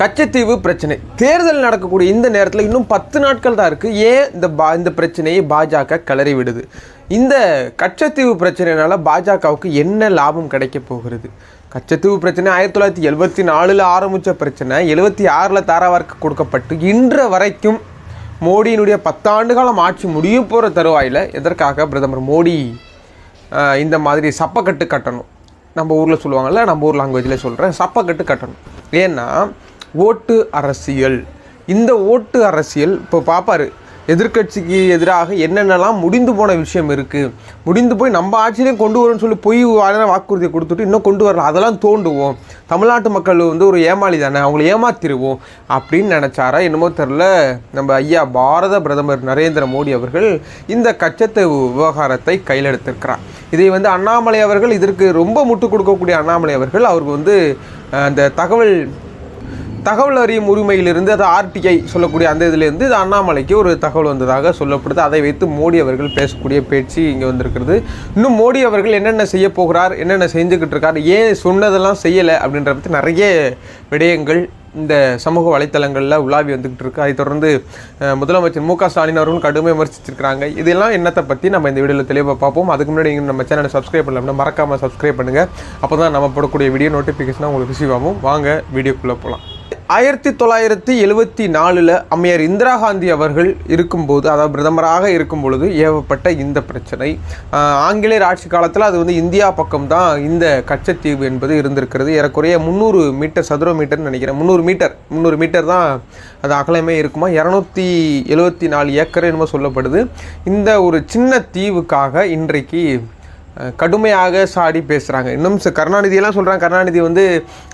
கச்சத்தீவு பிரச்சனை. தேர்தல் நடக்கக்கூடிய இந்த நேரத்தில் இன்னும் பத்து நாட்கள் தான் இருக்குது ஏன் இந்த பா இந்த பிரச்சனையை பாஜக கிளறி விடுது? இந்த கச்சத்தீவு பிரச்சனைனால பாஜகவுக்கு என்ன லாபம் கிடைக்க போகிறது? கச்சத்தீவு பிரச்சனை ஆயிரத்தி தொள்ளாயிரத்தி எழுபத்தி நாலில் ஆரம்பித்த பிரச்சனை எழுபத்தி ஆறில் தாராவார்க்கு கொடுக்கப்பட்டு இன்று வரைக்கும் மோடியினுடைய பத்தாண்டு காலம் ஆட்சி முடிய போகிற தருவாயில் எதற்காக பிரதமர் மோடி இந்த மாதிரி சப்பக்கட்டு கட்டணும்? நம்ம ஊரில் சொல்லுவாங்கள்ல நம்ம ஊர் லாங்குவேஜில் சொல்கிறேன் சப்பக்கட்டு கட்டணும். ஏன்னா ஓட்டு அரசியல். இந்த ஓட்டு அரசியல் இப்போ பார்ப்பாரு எதிர்க்கட்சிக்கு எதிராக என்னென்னலாம் முடிந்து போன விஷயம் இருக்குது முடிந்து போய் நம்ம ஆட்சியிலையும் கொண்டு வரும்னு சொல்லி பொய் வாழ வாக்குறுதியை கொடுத்துட்டு இன்னும் கொண்டு வரல. அதெல்லாம் தோண்டுவோம். தமிழ்நாட்டு மக்கள் வந்து ஒரு ஏமாளி தானே அவங்கள ஏமாத்திருவோம் அப்படின்னு நினச்சாரா என்னமோ தெரில நம்ம ஐயா பாரத பிரதமர் நரேந்திர மோடி அவர்கள் இந்த கச்சத்தை விவகாரத்தை கையில் எடுத்திருக்கிறார். இதை வந்து அண்ணாமலை அவர்கள் இதற்கு ரொம்ப முட்டு கொடுக்கக்கூடிய அண்ணாமலை அவர்கள் அவருக்கு வந்து அந்த தகவல் தகவல் அறியும் உரிமையிலிருந்து அது ஆர்டிஐ சொல்லக்கூடிய அந்த இதுலேருந்து இது அண்ணாமலைக்கு ஒரு தகவல் வந்ததாக சொல்லப்படுது. அதை வைத்து மோடி அவர்கள் பேசக்கூடிய பேச்சு இங்கே வந்திருக்கிறது. இன்னும் மோடி அவர்கள் என்னென்ன செய்ய போகிறார் என்னென்ன செஞ்சுக்கிட்டு இருக்கார் ஏன் சொன்னதெல்லாம் செய்யலை அப்படின்ற பற்றி நிறைய விடயங்கள் இந்த சமூக வலைத்தளங்களில் உலாவி வந்துக்கிட்டு இருக்கு. அதை தொடர்ந்து முதலமைச்சர் மு க ஸ்டாலின் அவர்களும் கடுமையாக விமர்சிச்சிருக்கிறாங்க. இதெல்லாம் என்னத்தை பற்றி நம்ம இந்த வீடியோவில் தெளிவாக பார்ப்போம். அதுக்கு முன்னாடி நீங்கள் நம்ம சேனலை சப்ஸ்கிரைப் பண்ணலாம்னா மறக்காமல் சப்ஸ்கிரைப் பண்ணுங்கள் அப்போ தான் நம்ம போடக்கூடிய வீடியோ நோட்டிஃபிகேஷனாக உங்களுக்கு ரிசீவ் ஆகும். வாங்க வீடியோக்குள்ளே போகலாம் ஆயிரத்தி தொள்ளாயிரத்தி எழுபத்தி நாலில் அம்மையார் இந்திரா காந்தி அவர்கள் இருக்கும்போது அதாவது பிரதமராக இருக்கும் பொழுது ஏவப்பட்ட இந்த பிரச்சனை. ஆங்கிலேயர் ஆட்சி காலத்தில் அது வந்து இந்தியா பக்கம்தான் இந்த கச்சத்தீவு என்பது இருந்திருக்கிறது. ஏறக்குறைய முந்நூறு மீட்டர் சதுர மீட்டர்னு நினைக்கிறேன். முந்நூறு மீட்டர் முந்நூறு மீட்டர் தான் அது அகலமே இருக்குமா? இரநூத்தி எழுபத்தி நாலு ஏக்கர் என்னமோ சொல்லப்படுது. இந்த ஒரு சின்ன தீவுக்காக இன்றைக்கு கடுமையாக சாடி பேசுகிறாங்க இன்னும் ச- கருணாநிதியெல்லாம் சொல்கிறாங்க கருணாநிதி வந்து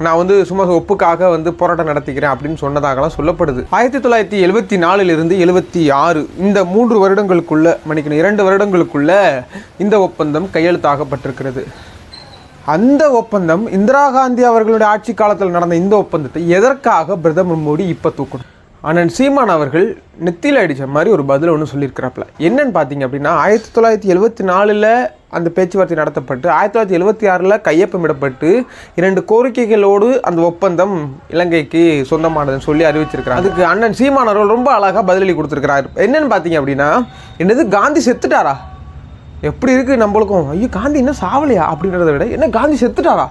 நான் வந்து சும்மா ஒப்புக்காக வந்து போராட்டம் நடத்திக்கிறேன் அப்படின்னு சொன்னதாகலாம் சொல்லப்படுது. ஆயிரத்தி தொள்ளாயிரத்தி எழுபத்தி நாலுலேருந்து எழுபத்தி ஆறு இந்த மூன்று வருடங்களுக்குள்ள மன்னிக்கணும் இரண்டு வருடங்களுக்குள்ள இந்த ஒப்பந்தம் கையெழுத்தாகப்பட்டிருக்கிறது அந்த ஒப்பந்தம் இந்திரா காந்தி அவர்களுடைய ஆட்சி காலத்தில் நடந்த இந்த ஒப்பந்தத்தை எதற்காக பிரதமர் மோடி இப்போ தூக்கணும் அண்ணன் சீமான் அவர்கள் நெத்தியில் அடித்த மாதிரி ஒரு பதில் ஒன்று சொல்லியிருக்கிறாப்புல. என்னன்னு பார்த்தீங்க அப்படின்னா ஆயிரத்தி தொள்ளாயிரத்தி எழுபத்தி நாலில் அந்த பேச்சுவார்த்தை நடத்தப்பட்டு ஆயிரத்தி தொள்ளாயிரத்தி எழுபத்தி ஆறில் கையொப்பமிடப்பட்டு இரண்டு கோரிக்கைகளோடு அந்த ஒப்பந்தம் இலங்கைக்கு சொந்தமானதுன்னு சொல்லி அறிவிச்சிருக்கிறார் அதுக்கு அண்ணன் சீமான் அவர்கள் ரொம்ப அழகாக பதிலளி கொடுத்துருக்கிறார். என்னன்னு பார்த்தீங்க அப்படின்னா என்னது காந்தி செத்துட்டாரா? எப்படி இருக்குது நம்மளுக்கும்? ஐயோ காந்தி இன்னும் சாவலையா அப்படின்றத விட என்ன காந்தி செத்துட்டாரா?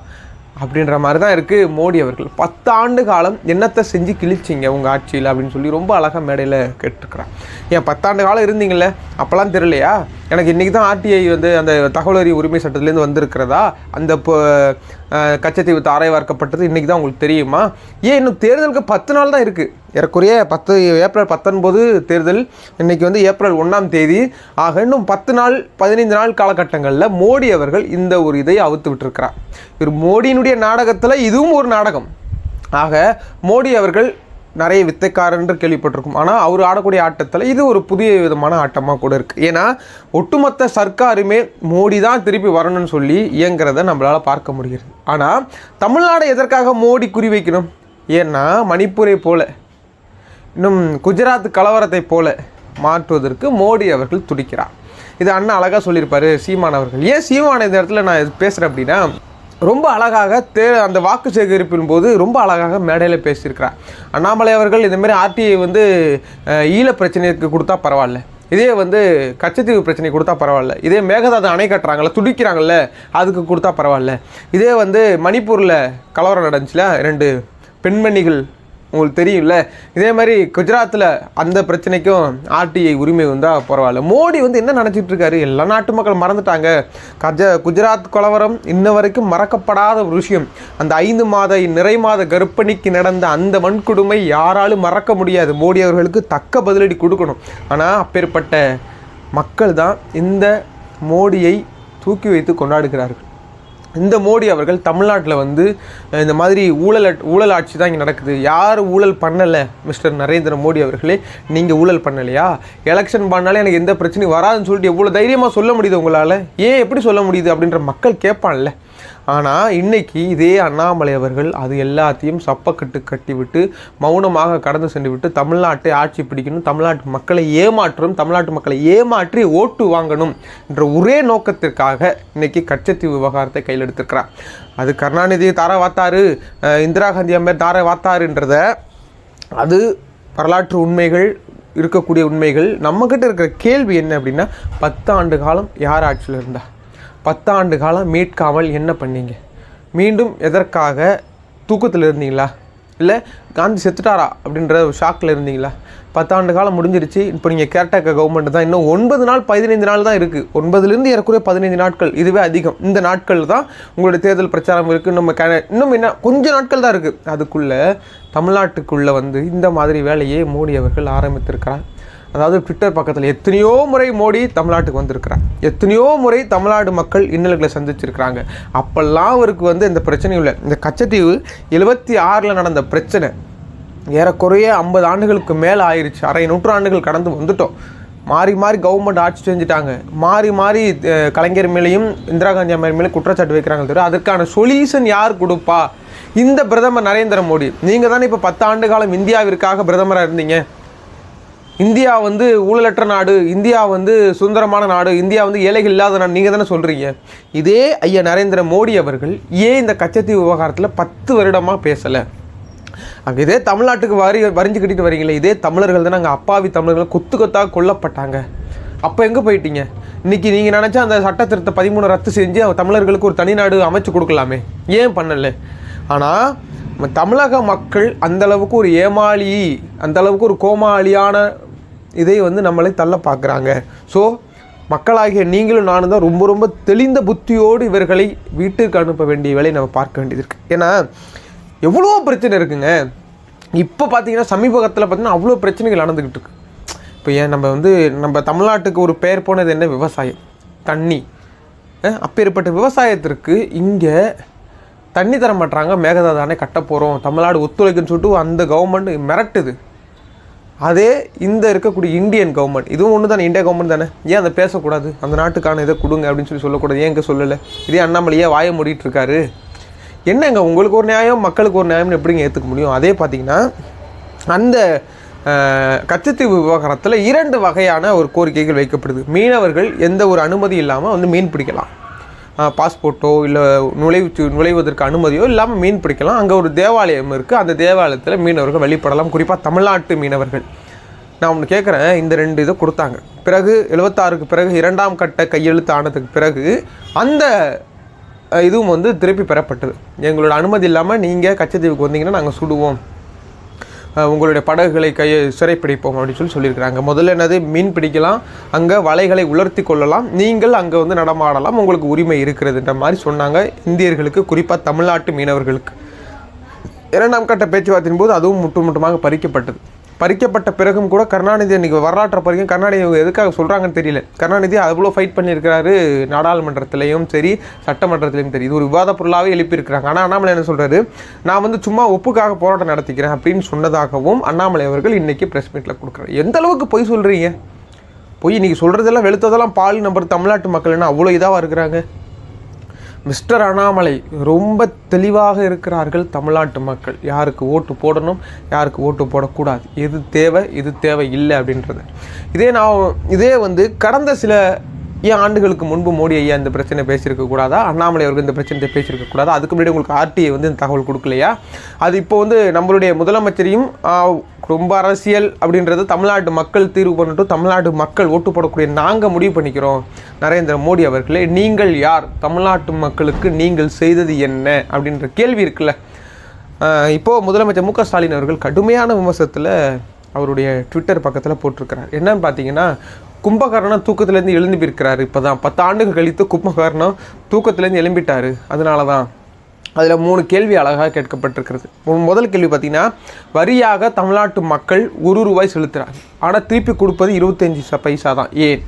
அப்படின்ற மாதிரி தான் இருக்குது மோடி அவர்கள். பத்தாண்டு காலம் என்னத்தை செஞ்சு கிழிச்சிங்க உங்கள் ஆட்சியில் அப்படின்னு சொல்லி ரொம்ப அழகாக மேடையில் கேட்டிருக்கிறான் ஏன் பத்தாண்டு காலம் இருந்தீங்களே அப்போல்லாம் தெரியலையா? எனக்கு இன்றைக்கி தான் ஆர்டிஐ வந்து அந்த தகவல் அறிவு உரிமை சட்டத்துலேருந்து வந்திருக்கிறதா? அந்த இப்போ கச்சத்தீவு தாரை வார்க்கப்பட்டது இன்றைக்கி தான் உங்களுக்கு தெரியுமா? ஏன் இன்னும் தேர்தலுக்கு பத்து நாள் தான் இருக்குது ஏறக்குறைய பத்து ஏப்ரல் பத்தொன்பது தேர்தல் இன்னைக்கு வந்து ஏப்ரல் ஒன்றாம் தேதி. ஆக இன்னும் பத்து நாள் பதினைந்து நாள் காலகட்டங்களில் மோடி அவர்கள் இந்த ஒரு இதை அவுத்து விட்டுருக்கிறார். இவர் மோடியினுடைய நாடகத்தில் இதுவும் ஒரு நாடகம். ஆக மோடி அவர்கள் நிறைய வித்தைக்காரர் என்று கேள்விப்பட்டிருக்கும். ஆனால் அவர் ஆடக்கூடிய ஆட்டத்தில் இது ஒரு புதிய விதமான ஆட்டமாக கூட இருக்குது ஏன்னா ஒட்டுமொத்த சர்க்காருமே மோடி தான் திருப்பி வரணும்னு சொல்லி இயங்குறத நம்மளால் பார்க்க முடிகிறது. ஆனால் தமிழ்நாடு எதற்காக மோடி குறிவைக்கணும்? ஏன்னா மணிப்பூரை போல. இன்னும் குஜராத் கலவரத்தை போல மாற்றுவதற்கு மோடி அவர்கள் துடிக்கிறார். இது அண்ணா அழகாக சொல்லியிருப்பார் சீமான் அவர்கள். ஏன் சீமான இந்த இடத்துல நான் இது பேசுகிறேன் அப்படின்னா ரொம்ப அழகாக தே அந்த வாக்கு சேகரிப்பின் போது ரொம்ப அழகாக மேடையில் பேசியிருக்கிறார். அண்ணாமலை அவர்கள் இந்தமாரி ஆர்டிஐ வந்து ஈழ பிரச்சனைக்கு கொடுத்தா பரவாயில்ல. இதே வந்து கச்சத்தீவு பிரச்சனை கொடுத்தா பரவாயில்ல. இதே மேகதாது அணை கட்டுறாங்கள துடிக்கிறாங்கல்ல அதுக்கு கொடுத்தா பரவாயில்ல. இதே வந்து மணிப்பூரில் கலவரம் நடந்துச்சுல ரெண்டு பெண்மணிகள் உங்களுக்கு தெரியும்ல? இதே மாதிரி குஜராத்தில் அந்த பிரச்சனைக்கும் ஆர்டிஐ உரிமை வந்தால் பரவாயில்ல. மோடி வந்து என்ன நினச்சிட்டு இருக்காரு? எல்லா நாட்டு மக்கள் மறந்துட்டாங்க. கஜ குஜராத் கலவரம் இன்ன வரைக்கும் மறக்கப்படாத ஒரு விஷயம். அந்த ஐந்து மாத நிறை மாத கர்ப்பிணிக்கு நடந்த அந்த வன்கொடுமை யாராலும் மறக்க முடியாது. மோடி அவர்களுக்கு தக்க பதிலடி கொடுக்கணும். ஆனால் அப்பேற்பட்ட மக்கள் தான் இந்த மோடியை தூக்கி வைத்து கொண்டாடுகிறார்கள். இந்த மோடி அவர்கள் தமிழ்நாட்டில் வந்து இந்த மாதிரி ஊழல் ஊழல் ஆட்சி தான் இங்கே நடக்குது. யார் ஊழல் பண்ணலை மிஸ்டர் நரேந்திர மோடி அவர்களே? நீங்கள் ஊழல் பண்ணலையா? எலெக்ஷன் பண்ணாலே எனக்கு எந்த பிரச்சனையும் வராதுன்னு சொல்லிட்டு எவ்வளோ தைரியமாக சொல்ல முடியுது உங்களால்? ஏன் எப்படி சொல்ல முடியுது அப்படின்ற மக்கள் கேட்பான்ல. ஆனால் இன்றைக்கி இதே அண்ணாமலை அவர்கள் அது எல்லாத்தையும் சப்பக்கட்டு கட்டிவிட்டு மௌனமாக கடந்து சென்று விட்டு தமிழ்நாட்டை ஆட்சி பிடிக்கணும் தமிழ்நாட்டு மக்களை ஏமாற்றணும் தமிழ்நாட்டு மக்களை ஏமாற்றி ஓட்டு வாங்கணும் என்ற ஒரே நோக்கத்திற்காக இன்னைக்கு கச்சத்தீவு விவகாரத்தை கையில் எடுத்திருக்கிறார். அது கருணாநிதி தார வாத்தாரு இந்திரா காந்தி அம்பேர் தார வாத்தாருன்றத அது வரலாற்று உண்மைகள் இருக்கக்கூடிய உண்மைகள் நம்மக்கிட்ட இருக்கிற கேள்வி என்ன அப்படின்னா பத்து ஆண்டு காலம் யார் ஆட்சியில் இருந்தா? பத்தாண்டு காலம் மீட்காமல் என்ன பண்ணீங்க? மீண்டும் எதற்காக தூக்கத்தில் இருந்தீங்களா? இல்லை காந்தி செத்துட்டாரா அப்படின்ற ஒரு ஷாக்கில் இருந்தீங்களா? பத்தாண்டு காலம் முடிஞ்சிருச்சு. இப்போ நீங்கள் கேர்டேக்கர் கவர்மெண்ட் தான். இன்னும் ஒன்பது நாள் பதினைந்து நாள் தான் இருக்குது ஒன்பதுலேருந்து ஏறக்குறைய பதினைந்து நாட்கள். இதுவே அதிகம். இந்த நாட்கள் தான் உங்களுடைய தேர்தல் பிரச்சாரம் இருக்குது நம்ம கே இன்னும் என்ன கொஞ்ச நாட்கள் தான் இருக்குது அதுக்குள்ளே தமிழ்நாட்டுக்குள்ளே வந்து இந்த மாதிரி வேலையை மோடி அவர்கள் ஆரம்பித்திருக்கிறார். அதாவது ட்விட்டர் பக்கத்தில் எத்தனையோ முறை மோடி தமிழ்நாட்டுக்கு வந்திருக்கிறார். எத்தனையோ முறை தமிழ்நாடு மக்கள் இன்னல்களை சந்திச்சிருக்கிறாங்க. அப்போல்லாம் அவருக்கு வந்து இந்த பிரச்சனையும் இல்லை. இந்த கச்சத்தீவு எழுபத்தி ஆறில் நடந்த பிரச்சனை ஏறக்குறைய ஐம்பது ஆண்டுகளுக்கு மேலே ஆயிடுச்சு அரை நூற்றாண்டுகள் கடந்து வந்துட்டோம். மாறி மாறி கவர்மெண்ட் ஆட்சி செஞ்சுட்டாங்க. மாறி மாறி கலைஞர் மேலேயும் இந்திரா காந்தி அம்மையார் மேலே குற்றச்சாட்டு வைக்கிறாங்க தவிர அதற்கான சொல்யூஷன் யார் கொடுப்பா? இந்த பிரதமர் நரேந்திர மோடி. நீங்கள் தானே இப்போ பத்தாண்டு காலம் இந்தியாவிற்காக பிரதமராக இருந்தீங்க? இந்தியா வந்து ஊழலற்ற நாடு இந்தியா வந்து சுதந்திரமான நாடு இந்தியா வந்து ஏழைகள் இல்லாத நாடு நீங்கள் தானே சொல்கிறீங்க இதே ஐயா நரேந்திர மோடி அவர்கள் ஏன் இந்த கச்சத்தீவு விவகாரத்தில் பத்து வருடமாக பேசலை? அங்கே இதே தமிழ்நாட்டுக்கு வரி வரிஞ்சு கட்டிட்டு வரீங்களே இதே தமிழர்கள் தானே அங்கே அப்பாவி தமிழர்கள் கொத்து கொத்தாக கொல்லப்பட்டாங்க. அப்போ எங்கே போயிட்டீங்க? இன்னைக்கு நீங்கள் நினச்சா அந்த சட்ட திருத்த பதிமூணு ரத்து செஞ்சு தமிழர்களுக்கு ஒரு தனி நாடு அமைச்சு கொடுக்கலாமே. ஏன் பண்ணலை? ஆனால் தமிழக மக்கள் அந்த அளவுக்கு ஒரு ஏமாளி அந்த அளவுக்கு ஒரு கோமாளியான இதை வந்து நம்மளை தள்ள பார்க்குறாங்க. ஸோ மக்களாகிய நீங்களும் நானும் தான் ரொம்ப ரொம்ப தெளிந்த புத்தியோடு இவர்களை வீட்டுக்கு அனுப்ப வேண்டிய வேலையை நம்ம பார்க்க வேண்டியது இருக்குது ஏன்னா எவ்வளோ பிரச்சனை இருக்குங்க. இப்போ பார்த்தீங்கன்னா சமீபத்தில் பார்த்தீங்கன்னா அவ்வளோ பிரச்சனைகள் நடந்துக்கிட்டு இருக்கு. இப்போ ஏன் நம்ம வந்து நம்ம தமிழ்நாட்டுக்கு ஒரு பெயர் போனது என்ன? விவசாயம். தண்ணி. அப்பேற்பட்ட விவசாயத்திற்கு இங்கே தண்ணி தர மாட்டாங்க மேகதாதானே கட்ட போகிறோம் தமிழ்நாடு ஒத்துழைக்குன்னு சொல்லிட்டு அந்த கவர்மெண்ட் மிரட்டுது. அதே இந்த இருக்கக்கூடிய இந்தியன் கவர்மெண்ட் இதுவும் ஒன்று தானே இந்தியா கவர்மெண்ட் தானே? ஏன் அதை பேசக்கூடாது? அந்த நாட்டுக்கான இதை கொடுங்க அப்படின்னு சொல்லி சொல்லக்கூடாது. ஏன் இங்கே சொல்லலை? இதே அண்ணாமலையே வாய மூடிட்டு இருக்காரு. என்னங்க உங்களுக்கு ஒரு நியாயம் மக்களுக்கு ஒரு நியாயம்னு எப்படிங்க ஏற்றுக்க முடியும்? அதே பார்த்தீங்கன்னா அந்த கச்சத்தீவு விவகாரத்தில் இரண்டு வகையான ஒரு கோரிக்கைகள் வைக்கப்படுது. மீனவர்கள் எந்த ஒரு அனுமதி இல்லாமல் வந்து மீன் பிடிக்கலாம். பாஸ்போர்ட்டோ இல்லை நுழைவு நுழைவதற்கு அனுமதியோ இல்லாமல் மீன் பிடிக்கலாம். அங்கே ஒரு தேவாலயம் இருக்குது அந்த தேவாலயத்தில் மீனவர்கள் வழிபடலாம் குறிப்பாக தமிழ்நாட்டு மீனவர்கள். நான் ஒன்று கேட்குறேன் இந்த ரெண்டு இதை கொடுத்தாங்க. பிறகு எழுபத்தாறுக்கு பிறகு இரண்டாம் கட்ட கையெழுத்து ஆனதுக்கு பிறகு அந்த இதுவும் வந்து திருப்பி பெறப்பட்டது. எங்களோட அனுமதி இல்லாமல் நீங்கள் கச்சத்தீவுக்கு வந்தீங்கன்னா நாங்கள் சுடுவோம். உங்களுடைய படகுகளை கையை சிறைப்பிடிப்போம் அப்படின்னு சொல்லி சொல்லியிருக்கிறாங்க. முதல்ல என்னது? மீன் பிடிக்கலாம். அங்கே வலைகளை உலர்த்தி கொள்ளலாம். நீங்கள் அங்கே வந்து நடமாடலாம். உங்களுக்கு உரிமை இருக்கிறதுன்ற மாதிரி சொன்னாங்க. இந்தியர்களுக்கு குறிப்பாக தமிழ்நாட்டு மீனவர்களுக்கு. இரண்டாம் கட்ட பேச்சுவார்த்தையின் போது அதுவும் முட்டு முட்டுமாக பறிக்கப்பட்டது. பறிக்கப்பட்ட பிறகும் கூட கருணாநிதி அன்றைக்கி வரலாற்றை பறிக்கும் கருணாநிதி எதுக்காக சொல்கிறாங்கன்னு தெரியல. கருணாநிதி அவ்வளோ ஃபைட் பண்ணியிருக்கிறாரு. நாடாளுமன்றத்திலையும் சரி சட்டமன்றத்திலையும் சரி. இது ஒரு விவாத பொருளாகவே எழுப்பியிருக்கிறாங்க. ஆனால் அண்ணாமலை என்ன சொல்கிறாரு நான் வந்து சும்மா ஒப்புக்காக போராட்டம் நடத்திக்கிறேன் அப்படின்னு சொன்னதாகவும் அண்ணாமலை அவர்கள் இன்றைக்கி ப்ரெஸ் மீட்டில் கொடுக்குறாரு. எந்த அளவுக்கு பொய் சொல்கிறீங்க பொய் இன்றைக்கி சொல்கிறதெல்லாம் வெளுத்ததெல்லாம் பால் நம்பர் தமிழ்நாட்டு மக்கள் என்ன அவ்வளோ இதாக இருக்கிறாங்க? மிஸ்டர் அண்ணாமலை ரொம்ப தெளிவாக இருக்கிறார்கள் தமிழ்நாட்டு மக்கள். யாருக்கு ஓட்டு போடணும் யாருக்கு ஓட்டு போடக்கூடாது. எது தேவை எது தேவை இல்லை அப்படின்றது. இதே நான் இதே வந்து கடந்த சில ஏன் ஆண்டுகளுக்கு முன்பு மோடி ஐயா இந்த பிரச்சனை பேசியிருக்க கூடாதா? அண்ணாமலை அவர்கள் இந்த பிரச்சனை பேசியிருக்க கூடாதா? அதுக்கு முன்னாடி உங்களுக்கு ஆர்டிஐ வந்து இந்த தகவல் கொடுக்கலையா? அது இப்போ வந்து நம்மளுடைய முதலமைச்சரையும் ரொம்ப அரசியல் அப்படின்றது தமிழ்நாட்டு மக்கள் தீர்வு பண்ணட்டும் தமிழ்நாட்டு மக்கள் ஓட்டு போடக்கூடிய நாங்கள் முடிவு பண்ணிக்கிறோம். நரேந்திர மோடி அவர்களே நீங்கள் யார்? தமிழ்நாட்டு மக்களுக்கு நீங்கள் செய்தது என்ன? அப்படின்ற கேள்வி இருக்குல்ல. இப்போது முதலமைச்சர் மு க ஸ்டாலின் அவர்கள் கடுமையான விமர்சனத்தில் அவருடைய ட்விட்டர் பக்கத்தில் போட்டிருக்கிறார். என்னன்னு பார்த்தீங்கன்னா கும்பகர்ணன் தூக்கத்துலேருந்து எழுந்திருக்கிறாரு இப்போ தான் பத்து ஆண்டுகள் கழித்து கும்பகர்ணன் தூக்கத்துலேருந்து எழும்பிட்டாரு. அதனால தான் அதில் மூணு கேள்வி அழகாக கேட்கப்பட்டிருக்கிறது. முதல் கேள்வி பார்த்திங்கன்னா வரியாக தமிழ்நாட்டு மக்கள் ஒரு ரூபாய் செலுத்துகிறாங்க ஆனால் திருப்பி கொடுப்பது இருபத்தஞ்சி ச பைசா தான் ஏன்?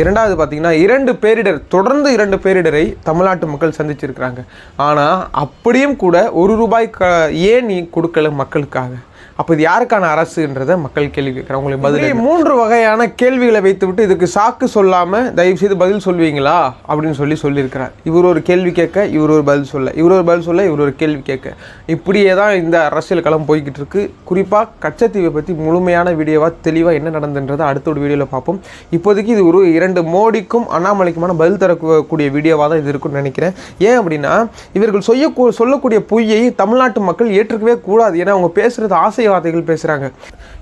இரண்டாவது பார்த்தீங்கன்னா இரண்டு பேரிடர் தொடர்ந்து இரண்டு பேரிடரை தமிழ்நாட்டு மக்கள் சந்திச்சிருக்கிறாங்க. ஆனால் அப்படியும் கூட ஒரு ரூபாய் க ஏன் நீ கொடுக்கல மக்களுக்காக? அப்போ இது யாருக்கான அரசுன்றதை மக்கள் கேள்வி கேட்குறாங்க. உங்களுக்கு பதில் மூன்று வகையான கேள்விகளை வைத்துவிட்டு இதுக்கு சாக்கு சொல்லாமல் தயவு செய்து பதில் சொல்வீங்களா? அப்படின்னு சொல்லி சொல்லியிருக்கிறார். இவர் ஒரு கேள்வி கேட்க இவர் ஒரு பதில் சொல்ல. இவர் ஒரு பதில் சொல்ல இவர் ஒரு கேள்வி கேட்க. இப்படியே தான் இந்த அரசியல் களம் போய்கிட்டு இருக்கு. குறிப்பாக கச்சத்தீவை பற்றி முழுமையான வீடியோவாக தெளிவாக என்ன நடந்துன்றதை அடுத்த ஒரு வீடியோவில் பார்ப்போம். இப்போதைக்கு இது ஒரு இரண்டு மோடிக்கும் அண்ணாமலைக்குமான பதில் தரக்கூடிய வீடியோவாக தான் இது இருக்கும்னு நினைக்கிறேன். ஏன் அப்படின்னா இவர்கள் செய்ய சொல்லக்கூடிய பொய்யை தமிழ்நாட்டு மக்கள் ஏற்றுக்கவே கூடாது. ஏன்னா அவங்க பேசுகிறது ஆசை வார்த்தைகள் பேசுகிறாங்க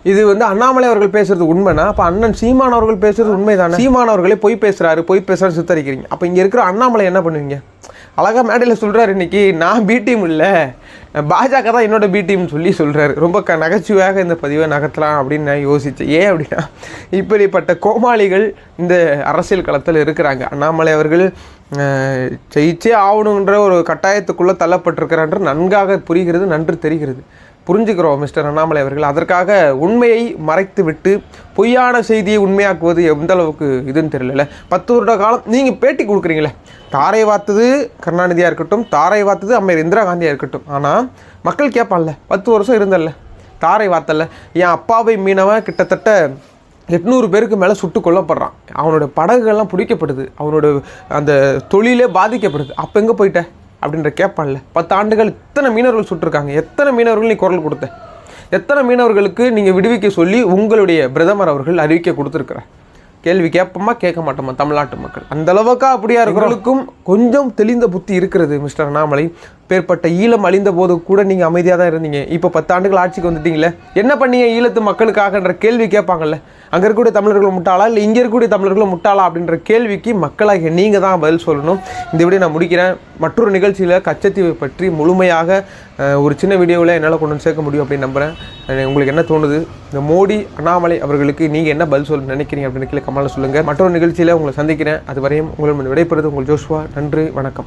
இது வந்து அண்ணாமலை அவர்கள் பேசுறது உண்மைனா அப்போ அண்ணன் சீமான் அவர்கள் பேசுறது உண்மைதானே? சீமான் அவர்களே பொய் பேசுறாரு பொய் பேசுறாரு சித்தரிக்கிறீங்க. அப்போ இங்கே இருக்கிற அண்ணாமலை என்ன பண்ணுவீங்க? அழகா மேடையில் சொல்றாரு இன்னைக்கு நான் பி டீம் இல்லை. பாஜக தான் என்னோட பி டீம்னு சொல்லி சொல்றாரு. ரொம்ப க நகைச்சுவையாக இந்த பதிவை நகர்த்தலாம் அப்படின்னு நான் யோசித்தேன் ஏன் அப்படின்னா இப்படிப்பட்ட கோமாளிகள் இந்த அரசியல் களத்தில் இருக்கிறாங்க. அண்ணாமலை அவர்கள் அஹ், ஜெயிச்சே ஆகணுன்ற ஒரு கட்டாயத்துக்குள்ளே தள்ளப்பட்டிருக்கிறான்ற நன்காக புரிகிறது நன்று தெரிகிறது. புரிஞ்சுக்கிறோம் மிஸ்டர் அண்ணாமலை அவர்கள். அதற்காக உண்மையை மறைத்து விட்டு பொய்யான செய்தியை உண்மையாக்குவது எந்த அளவுக்கு இதுன்னு தெரியல பத்து வருட காலம் நீங்கள் பேட்டி கொடுக்குறீங்களே. தாரை வாத்தது கருணாநிதியாக இருக்கட்டும் தாரை வாத்துது அம்மையர் இந்திரா காந்தியாக இருக்கட்டும். ஆனால் மக்கள் கேட்பான்ல பத்து வருஷம் இருந்தல்ல. தாரை வாத்தல்ல. என் அப்பாவை மீனவன் கிட்டத்தட்ட எட்நூறு பேருக்கு மேலே சுட்டு கொல்லப்படுறான். அவனோட படகுகள்லாம் பிடிக்கப்படுது. அவனோட அந்த தொழிலே பாதிக்கப்படுது. அப்போ எங்கே போயிட்ட? அப்படின்ற கேட்பான்ல பத்து ஆண்டுகள் இத்தனை மீனவர்கள் சுட்டிருக்காங்க. எத்தனை மீனவர்கள் நீ குரல் கொடுத்த? எத்தனை மீனவர்களுக்கு நீங்கள் விடுவிக்க சொல்லி உங்களுடைய பிரதமர் அவர்கள் அறிவிக்க கொடுத்துருக்குற கேள்வி கேட்போமா கேட்க மாட்டோமா தமிழ்நாட்டு மக்கள்? அந்த அளவுக்கா அப்படியா இருக்கிறவங்களுக்கும் கொஞ்சம் தெளிந்த புத்தி இருக்கிறது மிஸ்டர் அண்ணாமலை. பேர்பட்ட ஈழம் அழிந்த போது கூட நீங்கள் அமைதியாக தான் இருந்தீங்க. இப்போ பத்தாண்டுகள் ஆட்சிக்கு வந்துட்டீங்களே? என்ன பண்ணீங்க ஈழத்து மக்களுக்காகன்ற கேள்வி கேட்பாங்கல்ல? அங்கே இருக்கக்கூடிய தமிழர்கள் முட்டாளா? இல்லை இங்கே இருக்கக்கூடிய தமிழர்களும் முட்டாளா? அப்படின்ற கேள்விக்கு மக்களாகிய நீங்கள் தான் பதில் சொல்லணும். இந்த வீடியோ நான் முடிக்கிறேன். மற்றொரு நிகழ்ச்சியில் கச்சத்தீவை பற்றி முழுமையாக ஒரு சின்ன வீடியோவில் என்னால் கொண்டு வந்து சேர்க்க முடியும் அப்படின்னு நம்புகிறேன் உங்களுக்கு என்ன தோணுது? இந்த மோடி அண்ணாமலை அவர்களுக்கு நீங்கள் என்ன பதில் சொல்ல நினைக்கிறீங்க அப்படின்னு கீழே கமலில் சொல்லுங்கள் மற்றொரு நிகழ்ச்சியில் உங்களை சந்திக்கிறேன். அது வரையும் உங்களுடன் விடைபெறுவது உங்கள் ஜோஷ்வா. நன்றி வணக்கம்.